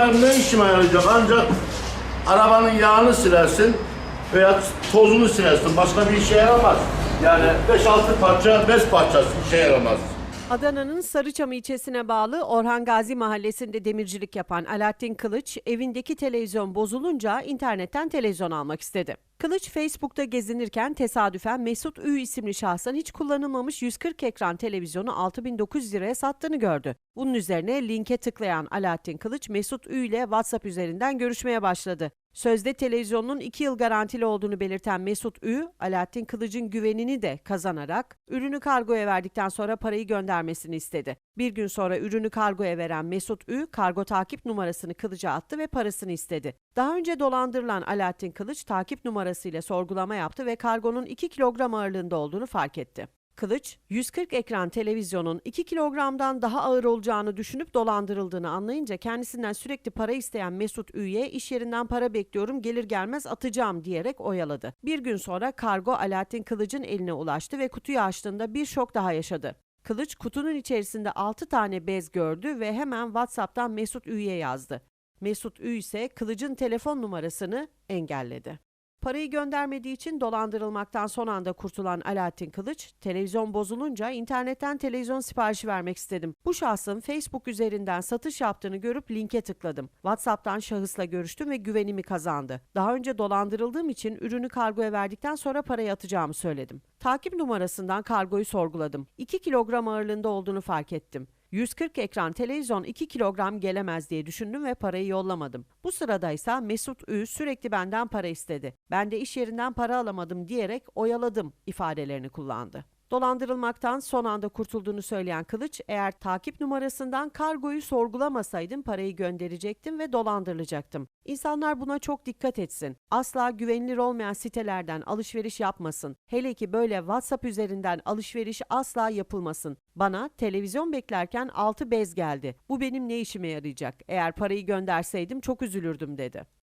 benim ne işime yarayacak? Ancak arabanın yağını silersin veya tozunu silersin. Başka bir işe yaramaz. Yani 5-6 parça, bez parçası işe yaramaz. Adana'nın Sarıçam ilçesine bağlı Orhan Gazi mahallesinde demircilik yapan Alaaddin Kılıç, evindeki televizyon bozulunca internetten televizyon almak istedi. Kılıç Facebook'ta gezinirken tesadüfen Mesut Ü isimli şahsın hiç kullanılmamış 140 ekran televizyonu 6900 liraya sattığını gördü. Bunun üzerine linke tıklayan Alaaddin Kılıç Mesut Ü ile WhatsApp üzerinden görüşmeye başladı. Sözde televizyonun 2 yıl garantili olduğunu belirten Mesut Ü, Alaaddin Kılıç'ın güvenini de kazanarak ürünü kargoya verdikten sonra parayı göndermesini istedi. Bir gün sonra ürünü kargoya veren Mesut Ü, kargo takip numarasını Kılıç'a attı ve parasını istedi. Daha önce dolandırılan Alaaddin Kılıç takip numarasıyla sorgulama yaptı ve kargonun 2 kilogram ağırlığında olduğunu fark etti. Kılıç, 140 ekran televizyonun 2 kilogramdan daha ağır olacağını düşünüp dolandırıldığını anlayınca kendisinden sürekli para isteyen Mesut Üye iş yerinden para bekliyorum gelir gelmez atacağım diyerek oyaladı. Bir gün sonra kargo Alaaddin Kılıç'ın eline ulaştı ve kutuyu açtığında bir şok daha yaşadı. Kılıç kutunun içerisinde 6 tane bez gördü ve hemen WhatsApp'tan Mesut Üye yazdı. Mesut Ü ise Kılıç'ın telefon numarasını engelledi. Parayı göndermediği için dolandırılmaktan son anda kurtulan Alaaddin Kılıç, televizyon bozulunca internetten televizyon siparişi vermek istedim. Bu şahsın Facebook üzerinden satış yaptığını görüp linke tıkladım. WhatsApp'tan şahısla görüştüm ve güvenimi kazandı. Daha önce dolandırıldığım için ürünü kargoya verdikten sonra parayı atacağımı söyledim. Takip numarasından kargoyu sorguladım. 2 kilogram ağırlığında olduğunu fark ettim. 140 ekran televizyon 2 kilogram gelemez diye düşündüm ve parayı yollamadım. Bu sırada ise Mesut Ü sürekli benden para istedi. Ben de iş yerinden para alamadım diyerek oyaladım ifadelerini kullandı. Dolandırılmaktan son anda kurtulduğunu söyleyen Kılıç, eğer takip numarasından kargoyu sorgulamasaydım parayı gönderecektim ve dolandırılacaktım. İnsanlar buna çok dikkat etsin. Asla güvenilir olmayan sitelerden alışveriş yapmasın. Hele ki böyle WhatsApp üzerinden alışveriş asla yapılmasın. Bana televizyon beklerken 6 bez geldi. Bu benim ne işime yarayacak? Eğer parayı gönderseydim çok üzülürdüm dedi.